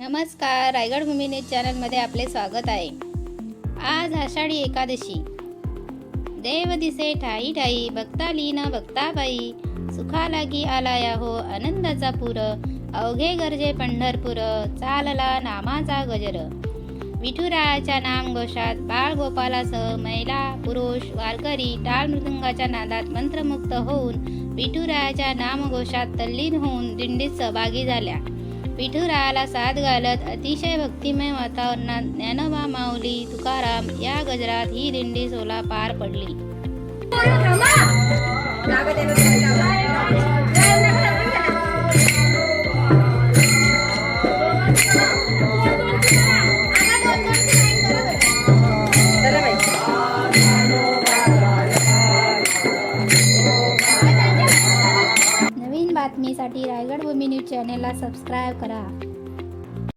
नमस्कार रायगड भूमी न्यूज चॅनलमध्ये आपले स्वागत आहे. आज आषाढी एकादशी. देव दिसे ठाई ठाई भक्ता लीन भक्ता बाई. सुखा लागी आलाया हो आनंदाचा पुर. अवघे गरजे पंढरपूर चालला नामाचा गजर. विठुरायाच्या नाम घोषात बाळ गोपालासह महिला पुरुष वारकरी टाळ मृदुंगाच्या नादात मंत्रमुक्त होऊन विठुरायाच्या नामघोषात तल्लीन होऊन दिंडीत सहभागी झाल्या. विठुरायाला साथ घालत अतिशय भक्तिमय वातावरणात ज्ञानोबा माऊली तुकाराम या गजरात ही दिंडी सोला पार पडली बातमीसाठी रायगड भूमी न्यूज चॅनेलला सबस्क्राईब करा.